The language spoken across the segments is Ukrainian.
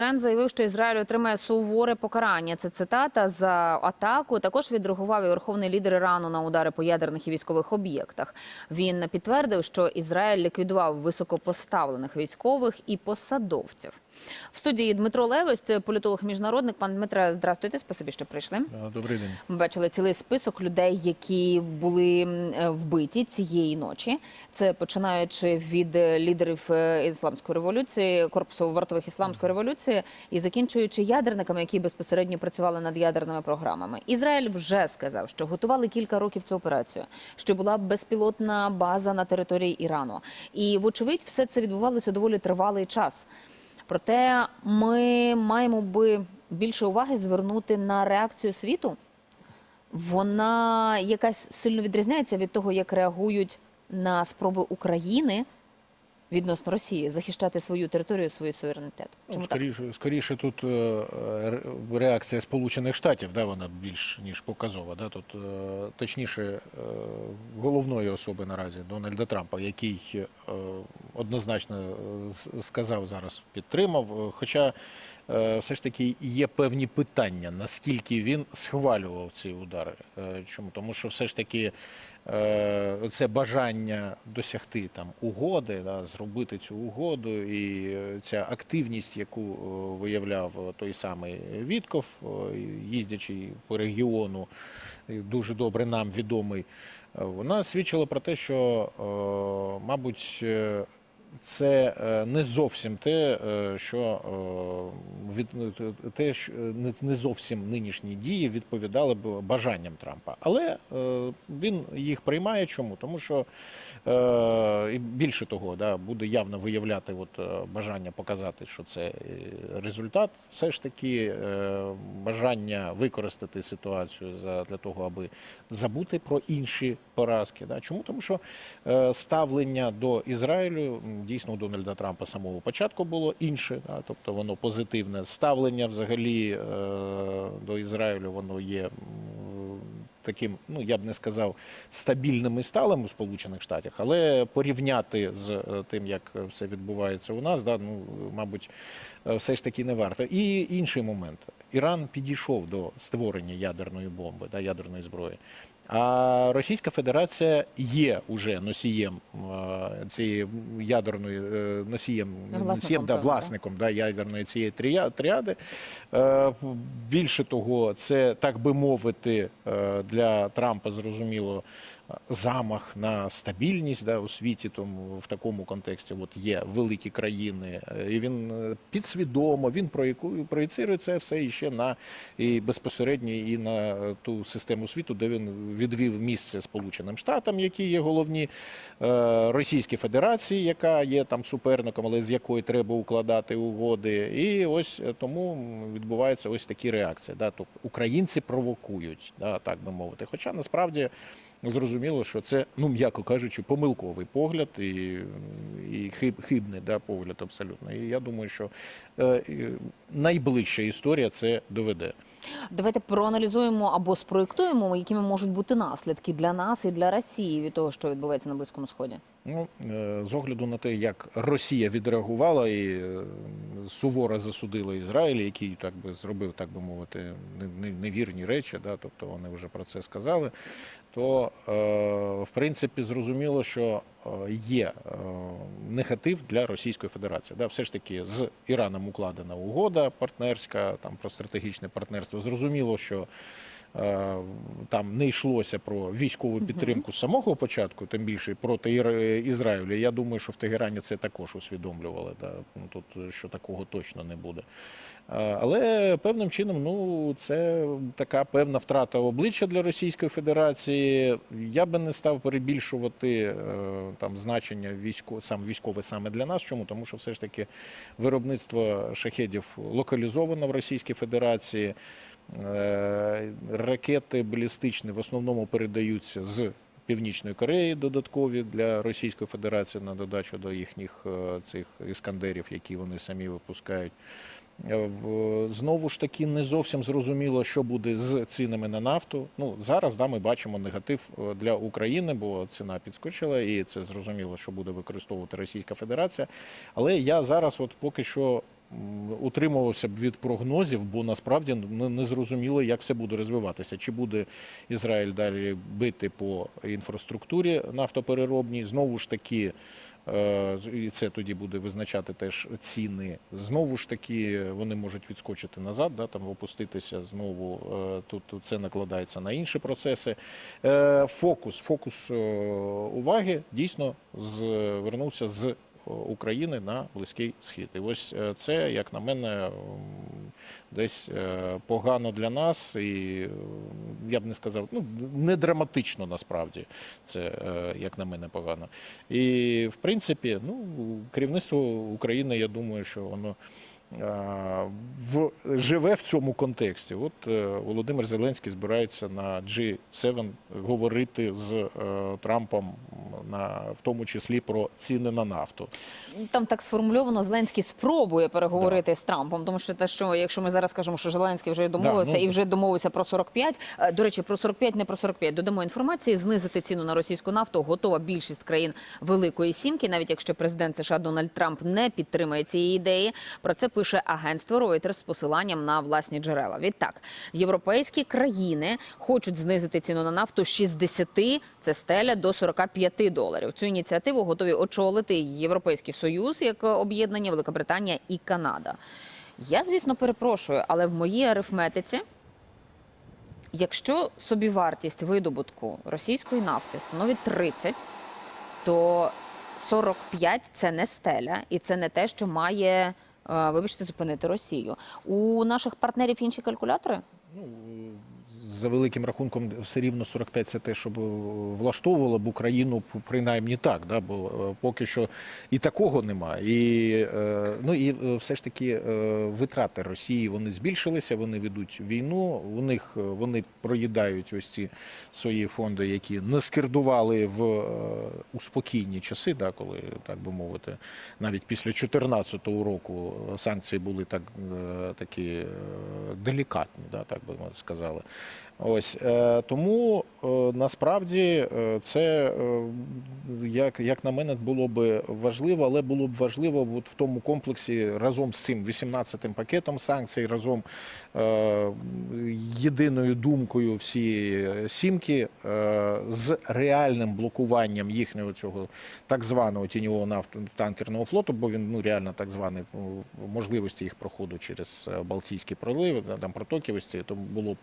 Рен заявив, що Ізраїль отримає суворе покарання. Це цитата за атаку. Також відреагував і верховний лідер Ірану на удари по ядерних і військових об'єктах. Він підтвердив, що Ізраїль ліквідував високопоставлених військових і посадовців. В студії Дмитро Левось, це політолог міжнародник. Пан Дмитре, здрастуйте. Спасибі, що прийшли. Добрий день. Ми бачили цілий список людей, які були е, вбиті цієї ночі. Це починаючи від е, лідерів е, ісламської революції, корпусу вартових ісламської революції, і закінчуючи ядерниками, які безпосередньо працювали над ядерними програмами. Ізраїль вже сказав, що готували кілька років цю операцію, що була безпілотна база на території Ірану. І вочевидь, все це відбувалося доволі тривалий час. Проте ми маємо би більше уваги звернути на реакцію світу. Вона якась сильно відрізняється від того, як реагують на спроби України відносно Росії захищати свою територію, свій суверенітет. Чому скоріше, так? скоріше, тут е, реакція Сполучених Штатів, да, вона більш ніж показова. Да, тут, е, точніше, е, головної особи наразі Дональда Трампа, який однозначно сказав зараз, підтримав. Хоча все ж таки є певні питання, наскільки він схвалював ці удари. Е, Чому? Тому що все ж таки е, це бажання досягти там угоди, да, зробити цю угоду, і е, ця активність, яку е, виявляв е, той самий Вітков, е, їздячи по регіону, дуже добре нам відомий, е, вона свідчила про те, що, е, мабуть, е, це е, не зовсім те, е, що е, від те, що не- зовсім нинішні дії відповідали б бажанням Трампа. Але він їх приймає. Чому? Тому що і більше того, да, буде явно виявляти от, бажання показати, що це результат. Все ж таки бажання використати ситуацію за, для того, аби забути про інші поразки. Да. Чому? Тому що ставлення до Ізраїлю дійсно у Дональда Трампа самого початку було інше, да, тобто воно позитивне. Ставлення взагалі е, до Ізраїлю воно є. Таким, ну я б не сказав, стабільним і сталим у Сполучених Штатах, але порівняти з е, тим, як все відбувається у нас, да, ну мабуть, е, все ж таки не варто. І інший момент: Іран підійшов до створення ядерної бомби, да, ядерної зброї. А Російська Федерація є уже носієм е, цієї ядерної е, носієм, Власником носієм да, власником да, ядерної цієї тріади. Е, Більше того, це так би мовити, для Трампа зрозуміло. Замах на стабільність да, у світі, тому в такому контексті от є великі країни, і він е, підсвідомо він проєцирує це все іще на і безпосередньо і на е, ту систему світу, де він відвів місце Сполученим Штатам, які є головні, е, Російській Федерації, яка є там суперником, але з якої треба укладати угоди. І ось тому відбуваються ось такі реакції. Да? Тобто українці провокують, да, так би мовити. Хоча насправді. Зрозуміло, що це, ну м'яко кажучи, помилковий погляд і, і хиб, хибний да, погляд абсолютно. І я думаю, що е, найближча історія це доведе. Давайте проаналізуємо або спроєктуємо, якими можуть бути наслідки для нас і для Росії від того, що відбувається на Близькому Сході. Ну, е, з огляду на те, як Росія відреагувала і е, суворо засудила Ізраїль, який так би зробив, так би мовити, не- не- невірні речі, да, тобто вони вже про це сказали, то е, в принципі зрозуміло, що є е, негатив для Російської Федерації. Да, все ж таки з Іраном укладена угода партнерська, там про стратегічне партнерство. Зрозуміло, що е, там не йшлося про військову підтримку з самого початку, тим більше проти Іра- Ізраїлю. Я думаю, що в Тегерані це також усвідомлювали. Да? Ну, Тут що такого точно не буде. Е, Але певним чином, ну це така певна втрата обличчя для Російської Федерації. Я би не став перебільшувати е, там значення військо, сам військове саме для нас. Чому? Тому що все ж таки виробництво шахедів локалізовано в Російській Федерації. Е, Ракети балістичні в основному передаються з Північної Кореї додаткові для Російської Федерації на додачу до їхніх е, цих іскандерів, які вони самі випускають. Е, Знову ж таки, не зовсім зрозуміло, що буде з цінами на нафту. Ну зараз да, ми бачимо негатив для України, бо ціна підскочила, і це зрозуміло, що буде використовувати Російська Федерація. Але я зараз, от поки що, утримувався б від прогнозів, бо насправді не, зрозуміло, як все буде розвиватися. Чи буде Ізраїль далі бити по інфраструктурі нафтопереробній? Знову ж таки, е, і це тоді буде визначати теж ціни. Знову ж таки, вони можуть відскочити назад, да, там опуститися знову. Е, Тут це накладається на інші процеси. Е, Фокус, фокус уваги дійсно звернувся з України на Близький Схід. І ось е, це, як на мене, десь е, погано для нас, і я б не сказав, ну не драматично насправді. Це, е, як на мене, погано. І в принципі, ну керівництво України, я думаю, що воно. Е, В, живе в цьому контексті. От е, Володимир Зеленський збирається на G7 говорити з е, Трампом на в тому числі про ціни на нафту. Там так сформульовано, Зеленський спробує переговорити з Трампом, тому що те, що якщо ми зараз кажемо, що Зеленський вже домовився Да, ну, і вже домовився про 45, е, до речі, про 45, не про 45, додамо інформації, знизити ціну на російську нафту готова більшість країн Великої Сімки, навіть якщо президент США Дональд Трамп не підтримує цієї ідеї. Про це пише агентство Reuters з посиланням на власні джерела. Відтак, європейські країни хочуть знизити ціну на нафту з 60, це стеля, до 45 доларів. Цю ініціативу готові очолити Європейський Союз як об'єднання Великобританія і Канада. Я, звісно, перепрошую, але в моїй арифметиці, якщо собівартість видобутку російської нафти становить 30, то 45 – це не стеля, і це не те, що має, вибачте, зупинити Росію. У наших партнерів інші калькулятори? Ну, за великим рахунком, все рівно 45 це те, щоб влаштовувало б Україну принаймні так, да, бо е, поки що і такого немає. І, е, ну, і е, все ж таки е, витрати Росії вони збільшилися, вони ведуть війну, у них е, вони проїдають ось ці свої фонди, які не скердували в е, у спокійні часи, да, коли так би мовити, навіть після 2014 року е, санкції були так е, такі е, делікатні, да, так би сказали. Ось е, тому е, насправді е, це, як, як на мене, було б важливо, але було б важливо от в тому комплексі разом з цим 18-м пакетом санкцій, разом єдиною думкою всі сімки з реальним блокуванням їхнього цього так званого тіньового нафтотанкерного флоту, бо він ну реально так званий можливості їх проходу через Балтійські проливи, там протоки ось ці, то було б.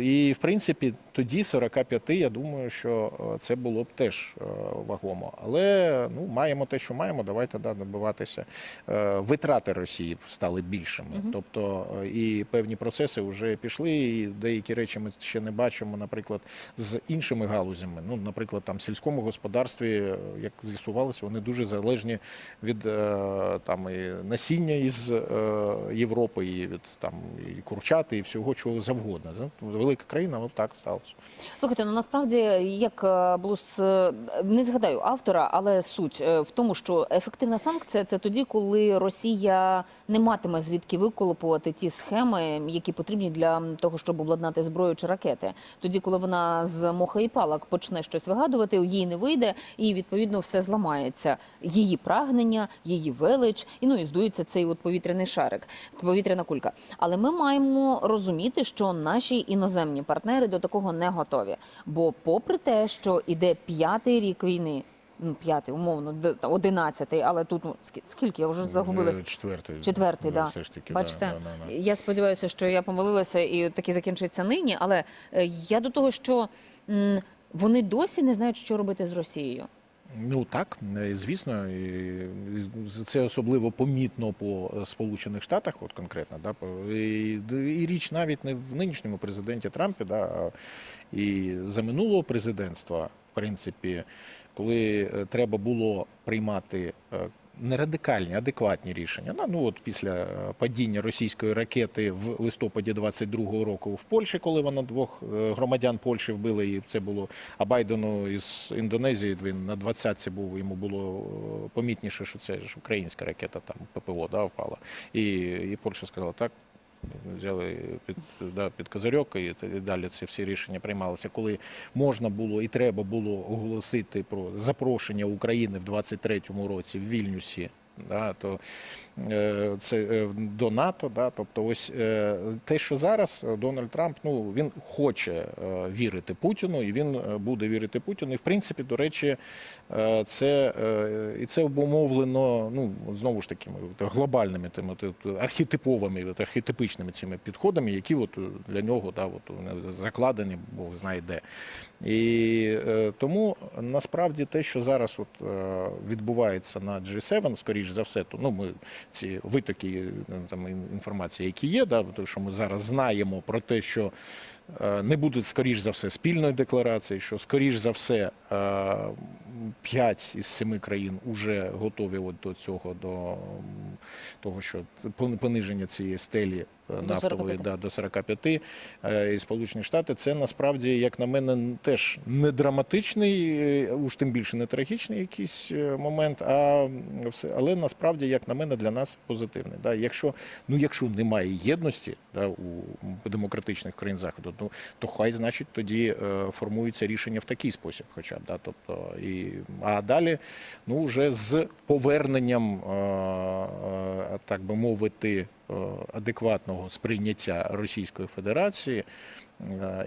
І в принципі тоді 45, я думаю, що е, це було б теж е, вагомо. Але ну маємо те, що маємо. Давайте да, добиватися. Е, Витрати Росії стали більшими, тобто е, і певні процеси вже пішли. І деякі речі ми ще не бачимо, наприклад, з іншими галузями. Ну, наприклад, там в сільському господарстві, як з'ясувалося, вони дуже залежні від там і насіння із Європи, і від там і курчати, і всього чого завгодно. Велика країна, от так сталося. Слухайте, ну насправді як е, було е, не згадаю автора, але суть е, в тому, що ефективна санкція це тоді, коли Росія не матиме звідки виколупувати ті схеми, які потрібні для того, щоб обладнати зброю чи ракети. Тоді, коли вона з моха і палок почне щось вигадувати, їй не вийде, і відповідно все зламається. Її прагнення, її велич, і ну і здується цей от повітряний шарик, повітряна кулька. Але ми маємо розуміти, що наші іноземні партнери до такого не готові. Бо, попри те, що іде п'ятий рік війни. Ну, п'ятий, умовно, одинадцятий, але тут ну, скі- скільки я вже загубилась. Четвертий. Четвертий, да. Все ж таки, Бачите, да, да, да. я сподіваюся, що я помилилася і таки закінчиться нині. Але е, я до того, що вони досі не знають, що робити з Росією. Ну так, е, звісно, це особливо помітно по Сполучених Штатах, от конкретно, да, і, і річ навіть не в нинішньому президенті Трампі, да, а і за минулого президентства, в принципі, коли е, треба було приймати е, не радикальні, адекватні рішення. Ну, Ну от після е, падіння російської ракети в листопаді 22-го року в Польщі, коли вона двох е, громадян Польщі вбили, і це було а Байдену із Індонезії. Він на 20-ці був. Йому було е, помітніше, що це ж українська ракета, там ППО да, впала. І, і Польща сказала так. Взяли під, да, під козирьок і, далі ці всі рішення приймалися, коли можна було і треба було оголосити про запрошення України в 23-му році в Вільнюсі да, то е, це е, до НАТО. Да, тобто, ось е, те, що зараз Дональд Трамп, ну він хоче вірити Путіну, і він буде вірити Путіну. І в принципі, до речі, це і це обумовлено, ну знову ж таки, глобальними тими архетиповими, архетипичними цими підходами, які от для нього да, от, закладені, Бог знає де. І тому насправді те, що зараз от, відбувається на G7, скоріш за все, то ну ми ці витоки е, там інформації, які є, да, тому що ми зараз знаємо про те, що е, не буде скоріш за все спільної декларації, що скоріш за все п'ять із семи країн вже готові от до цього, до того, що пон- пониження цієї стелі е, До нафтової 45. да, до 45 е, і Сполучені Штати. Це насправді, як на мене, теж не драматичний, е, уж тим більше не трагічний якийсь момент, а все, але насправді, як на мене, для нас позитивний. Да. Якщо, ну, якщо немає єдності да, у демократичних країн Заходу, ну, то хай, значить, тоді формується рішення в такий спосіб, хоча б. Да, тобто, і, а далі, ну, вже з поверненням, е, е, так би мовити, е, адекватного сприйняття Російської Федерації.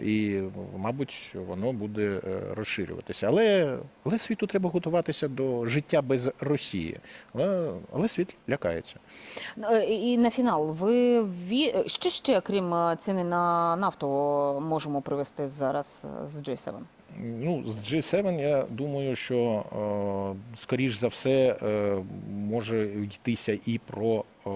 І, мабуть, воно буде розширюватися. Але, але світу треба готуватися до життя без Росії. Але, але світ лякається. Е, І на фінал, ви що ще, крім ціни на нафту, можемо привести зараз з G7? Ну, з G7 я думаю, що е, скоріш за все е, може йтися і про е,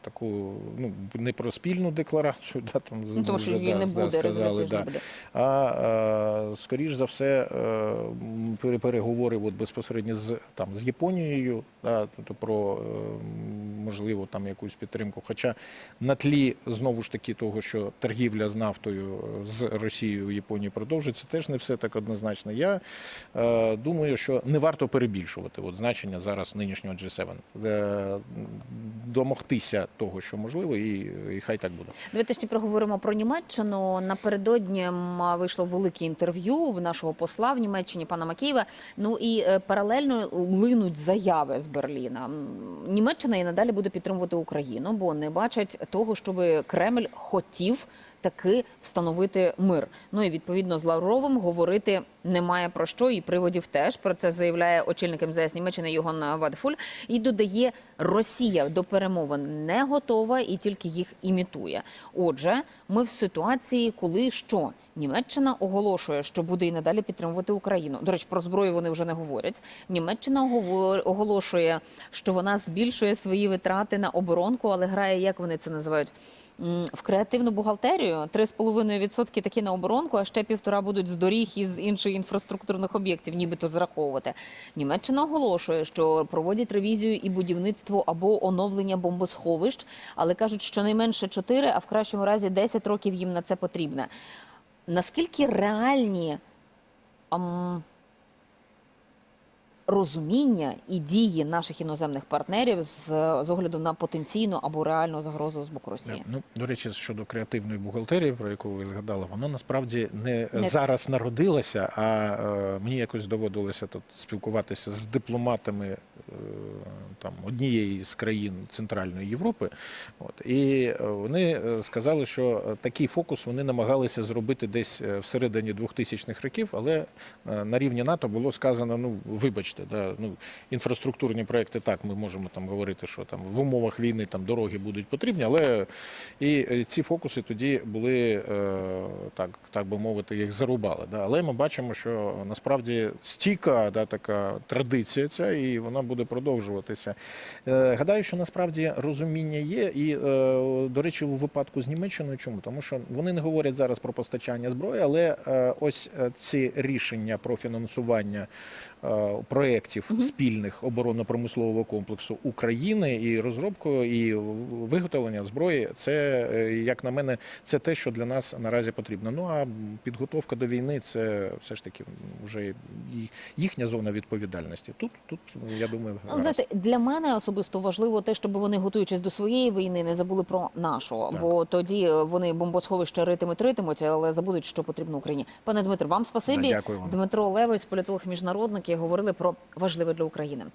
таку, ну не про спільну декларацію, да, там Ну, тому що вже, її да, не буде, сказали, ж не буде. А е, скоріш за все, е, переговори от безпосередньо з там з Японією, да, тобто про е, можливо там якусь підтримку. Хоча на тлі знову ж таки того, що торгівля з нафтою з Росією в Японії продовжується, теж не все так однозначно. Я е, думаю, що не варто перебільшувати от значення зараз нинішнього G7. Е, домогтися того, що можливо, і, і хай так буде. Давайте ще проговоримо про Німеччину. Напередодні вийшло велике інтерв'ю нашого посла в Німеччині пана Макієва. Ну і е, паралельно линуть заяви з Берліна. Німеччина і надалі буде підтримувати Україну, бо не бачать того, щоб Кремль хотів. Таки встановити мир. Ну і відповідно з Лавровим говорити немає про що, і приводів теж про це заявляє очільник МЗС Німеччини Йоган Вадфуль. І додає, Росія до перемовин не готова і тільки їх імітує. Отже, ми в ситуації, коли що Німеччина оголошує, що буде і надалі підтримувати Україну. До речі, про зброю вони вже не говорять. Німеччина оголошує, що вона збільшує свої витрати на оборонку, але грає, як вони це називають, в креативну бухгалтерію. 3,5% такі на оборонку, а ще півтора будуть з доріг і з інших інфраструктурних об'єктів, нібито зраховувати. Німеччина оголошує, що проводять ревізію і будівництво або оновлення бомбосховищ, але кажуть, що найменше 4, а в кращому разі 10 років їм на це потрібно. Наскільки реальні ам, розуміння і дії наших іноземних партнерів з, з огляду на потенційну або реальну загрозу з боку Росії? Ну, до речі, щодо креативної бухгалтерії, про яку ви згадали, вона насправді не, Не- зараз народилася, а е, мені якось доводилося тут спілкуватися з дипломатами е, там однієї з країн Центральної Європи. От, і е, вони е, сказали, що е, такий фокус вони намагалися зробити десь е, всередині 2000-х років, але е, на рівні НАТО було сказано: ну вибачте, да, ну інфраструктурні проекти так, ми можемо там говорити, що там в умовах війни там дороги будуть потрібні, але і е, ці фокуси тоді були е, так, так би мовити, їх зарубали. Да. Але ми бачимо, що насправді стійка да, така традиція ця, і вона буде продовжуватися. Е, Гадаю, що насправді розуміння є, і до речі, у випадку з Німеччиною, чому? Тому що вони не говорять зараз про постачання зброї, але ось ці рішення про фінансування е, проєктів спільних оборонно-промислового комплексу України і розробку і виготовлення зброї, це е, як на мене, це те, що для нас наразі потрібно. Ну а підготовка до війни це все ж таки вже їхня зона відповідальності. Тут, тут я думаю, Ну, знаєте, для мене особисто важливо те, щоб вони, готуючись до своєї війни, не забули про нашу, Так. бо тоді вони бомбосховища ритимуть, ритимуть, але забудуть, що потрібно Україні. Пане Дмитро, вам спасибі. Дякую вам. Дмитро Левось, політолог міжнародник, і говорили про важливе для України.